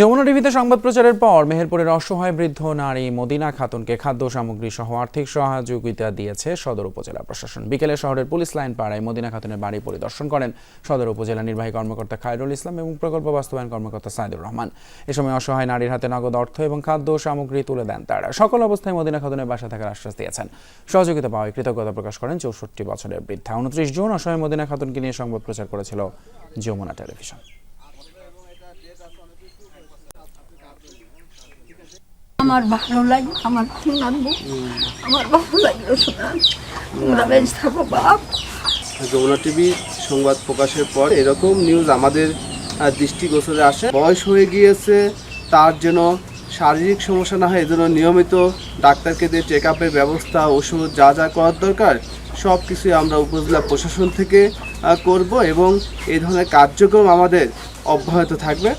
যমুনা টিভিতে সংবাদ প্রচারের পর মেহেরপুরের অসহায় বৃদ্ধ নারী মদিনা খাতুনকে খাদ্য সামগ্রী সহ আর্থিক সহযোগিতা দিয়েছে সদর উপজেলা প্রশাসন। বিকেলে শহরের পুলিশ লাইন পাড়ায় মদিনা খাতুনের বাড়ি পরিদর্শন করেন সদর উপজেলা নির্বাহী কর্মকর্তা খায়রুল ইসলাম এবং প্রকল্প বাস্তবায়ন কর্মকর্তা সাইদুর রহমান। এ সময় অসহায় নারীর হাতে নগদ অর্থ এবং খাদ্য সামগ্রী তুলে দেন তারা। সকল অবস্থায় মদিনা খাতুনের বাসা থাকার আশ্বাস দিয়েছেন। সহযোগিতা পাওয়ায় কৃতজ্ঞতা প্রকাশ করেন চৌষট্টি বছরের বৃদ্ধা। উনত্রিশ জুন অসহায় মদিনা খাতুনকে নিয়ে সংবাদ প্রচার করেছিল যমুনা টেলিভিশন। আমার ভালো লাগে, আমার বুক আমার ভালো লাগল থাকো, বাপ। যমুনা টিভি সংবাদ প্রকাশের পর এরকম নিউজ আমাদের দৃষ্টিগোচরে আসে। বয়স হয়ে গিয়েছে, তার যেন শারীরিক সমস্যা না হয়, এজন্য নিয়মিত ডাক্তারকে দিয়ে চেক আপের ব্যবস্থা, ওষুধ যা যা করার দরকার সব কিছুই আমরা উপজেলা প্রশাসন থেকে করব এবং এই ধরনের কার্যক্রম আমাদের অব্যাহত থাকবে।